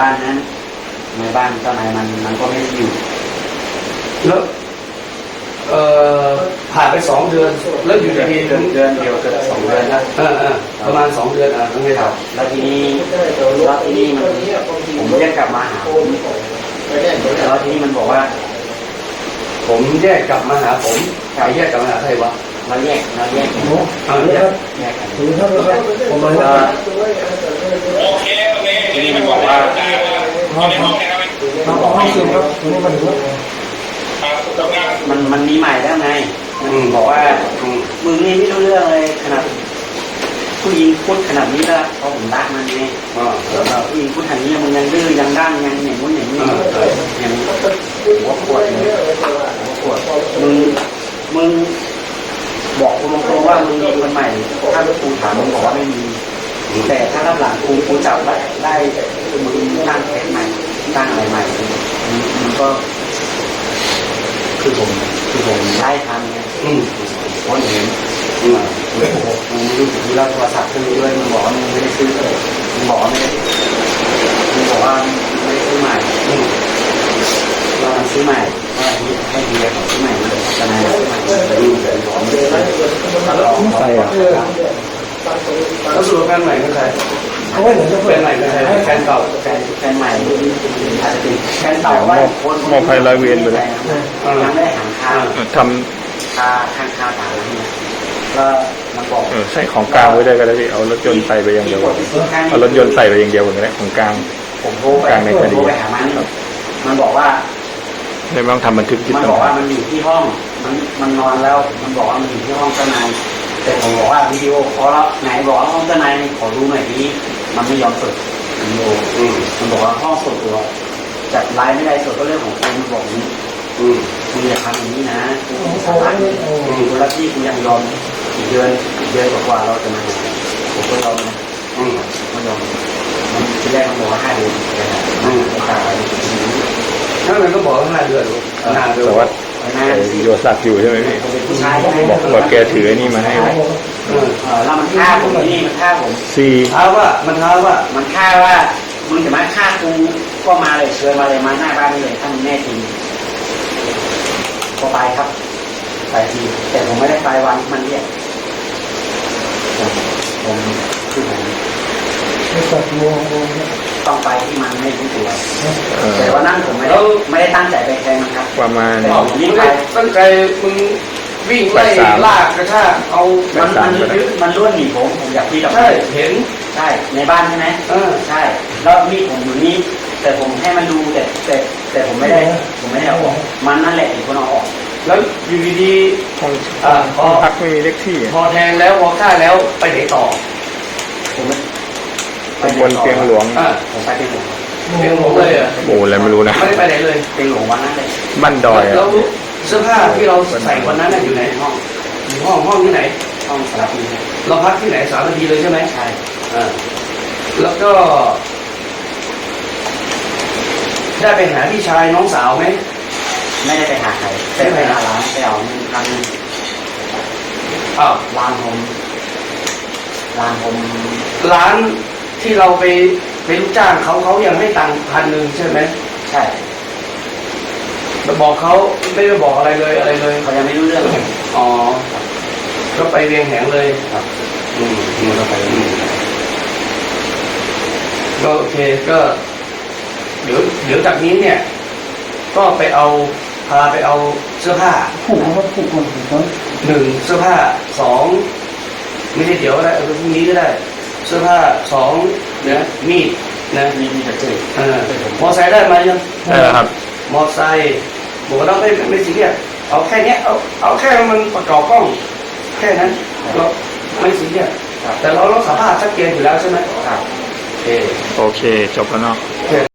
บ้านเจ้านายมันมันก็ไม่ได้อยู่ แล้วเอ่อผ่านไปสองเดือน แล้วอยู่เดือนดีเดือนเดือนเดียวเกือบสองเดือนแล้วๆเออเออประมาณสองเดือนอะต้องให้คครัรับบแล้วทีนี้แล้วทีนี้มันผมเรียกกลับมาหาผมแล้วทีนี้มันบอกว่า ผมแยกกลับมาหาผมใครแยกกลับมาหาใครวะเราแยกเราแยกกันเอาแยกแยกกันถือท่านนะครับผมมาก็ทีนี้มันบอกว่า ห้องครับห้องห้องซึมครับตรงนี้มันมันมันมีใหม่แล้วไง มันบอกว่าอืมมึงนี่ไม่รู้เรื่องเลยขนาดผู้หญิงพูดขนาดนี้แล้วเพราะผมรักมันไงอ่าผู้หญิงพูดขนาดนี้มึงยังดื้อยังด้านยังอย่างนู้นอย่างนี้อ่าเออยังหัวปวดเลยหัวปวดมึงมึงบอกกูตรงๆว่ามึงมีคนใหม่ถ้ากูถามมึงบอกว่าไม่มีแต่ถ้ารับหลังกูกูจับได้ได้ คือมึงตั้งแผนใหม่ตั้งอะไรใหม่มันก็ คือผมคือผมได้ทำไงอืมคนเห็นอืมมึงโหกมึงไม่รู้ถึงที่เราโทรศัพท์ซื้อด้วยมึงบอกว่ามึงไม่ได้ซื้อเลยมึงบอกไม่ได้มึงบอกว่าไม่ได้ซื้อใหม่อืมเรามันซื้อใหม่ว่าให้เบียของซื้อใหม่มาเลยทนายซื้อใหม่มาดูแต่ของไม่ได้ใช่อะแล้วสรุปแฟนใหม่คือใคร เขาไม่เหมือนจะแฟนใหม่คือใครแฟนเก่าแฟนแฟนใหม่อาจจะเป็นแฟนเก่าว่าคนมอบให้ร้อยเวรไปเลยยังไม่ได้หางคาทคาข้างคาถามนี่ก็มันบอกำเออใส่ของกลางไว้ได้ก็ได้พี่เอารถยนต์ใส่ไปอย่างเดียวเอารถยนต์ใส่ไปอย่างเดียวก็ได้ของกลางผมโทรไปกลางในคดีโทรไปหามันมันบอกว่าไม่ต้องทำบันทึกที่มันบอกว่ามันอยู่ที่ห้อง มันมันนอนแล้ว มันบอกว่ามันอยู่ที่ห้องเจ้านายแต่ผมบอกว่าวิดีโอคอลแล้วไหนบอกว่าห้องเจ้านายขอดูหน่อยดิ มันไม่ยอมเปิดวิดีโออืมมันบอกว่าห้องส่วนตัว จัดไลน์ไม่ได้ส่วนก็เรื่องของคุณมันบอกอย่างนี้อืมคุณอย่าทำอย่างนี้นะคุณสาระนี่คุณแล้วที่คุณยังยอมอีกเดือนอีกเดือนกว่าๆเราจะมาหาผมก็ยอมนะอืมไม่ยอมมันทีแรกมันบอกว่าห้าเดือนแต่ไม่ตายนั่นมันก็บอกว่าห้าเดือนห้าเดือนแต่ว่านะไอ้โยสักอยู่ใช่ไหมพี่ผมเป็นผู้ชายใช่ไหมบอกบอกแกถือไอ้นี่มาให้เออเออ แล้วมันฆ่าผมที่นี่มันฆ่าผมซีท้าว่ามันท้าว่ามันฆ่าว่ามึงจะมาฆ่ากูก็มาเลยเชิญมาเลยมาหน้าบ้านนี่เลยถ้ามึงแน่จริงก็ไปครับไปทีแต่ผมไม่ได้ไปวันที่มันเรียกผมคือผมต้องไปที่มันไม่รู้ตัวแต่วันนั้นผมไม่ได้ไม่ได้ตั้งใจไปแทงมันครับประมาณแต่ผมมึรีงบไปไม่ตั้งใจมึง วิ่งไล่แปดสาม ลากกระชากเอามันมันยึดมันล้วนหนีผมผมอยากคุยกับใช่เห็น ใช่ในบ้านใช่ไหมเออ ใช่แล้วมีดผมอยู่นี่แต่ผมให้มันดูแต่แต่แต่ผมไม่ได้ ผมไม่ได้เอาออกมันนั่นแหละเป็นคนเอาออก แล้วอยู่ดีห้องๆอ่าพอห้องพักไม่มีเลขที่พอแทงแล้วพอฆ่าแล้วไปไหนต่อผมไม่ข้างบนเตียงหลวงอ่าผมไปเป็นหลวงเตียงผมเลยเหรอะโอ้อะไรไม่รู้นะไม่ได้ไปไหนเลยเป็นหลวงวันนั้นเลยบ้านดอยอะแล้ว เสื้อผ้าที่เราใส่วันนั้นน่ะอยู่ไหนในห้องอยู่ห้องห้องที่ไหน ห้องสารพีเนี่ยเราพักที่ไหนสามนาทีเลยใช่ไหมใช่อ่าแล้วก็ ได้ไปหาพี่ชายน้องสาวไหมไม่ได้ไปหาใครแต่ไปหาร้านไปเอาเงินพันอ้าวร้านผมร้านผมร้านที่เราไปไปลูกจ้างเขาเขายังให้ตังค์พันหนึ่งใช่ไหมใช่ บอกเขาไม่ได้บอกอะไรเลยอะไรเลยเขายังไม่รู้เรื่องเลยอ๋อก็ไปเวียงแหงเลยครับอืมอืมก็ไปอืมก็โอเคก็ เดี๋ยวเดี๋ยวจากนี้เนี่ย ก็ไปเอาพาไปเอาเสื้อผ้าผูกนะครับผูกมันผูกมันหนึ่งเสื้อผ้าสองไม่ใช่เดี๋ยวก็ได้เอาไปพรุ่งนี้ก็ได้ เสื้อผ้าสองเนี่ยมีดนะมีมีแต่เจอเออมอไซค์ได้มายังได้แล้วครับ มอไซค์บอกว่าเราไม่ไม่ซีเรียสเอาแค่เนี้ยเอาเอาแค่มันประกอบกล้อง แค่นั้นก็ไม่ซีเรียสครับแต่เราเราสามารถชัดเจนอยู่แล้วใช่ไหมครับโอเค โอเค จบแล้วเนาะโอเค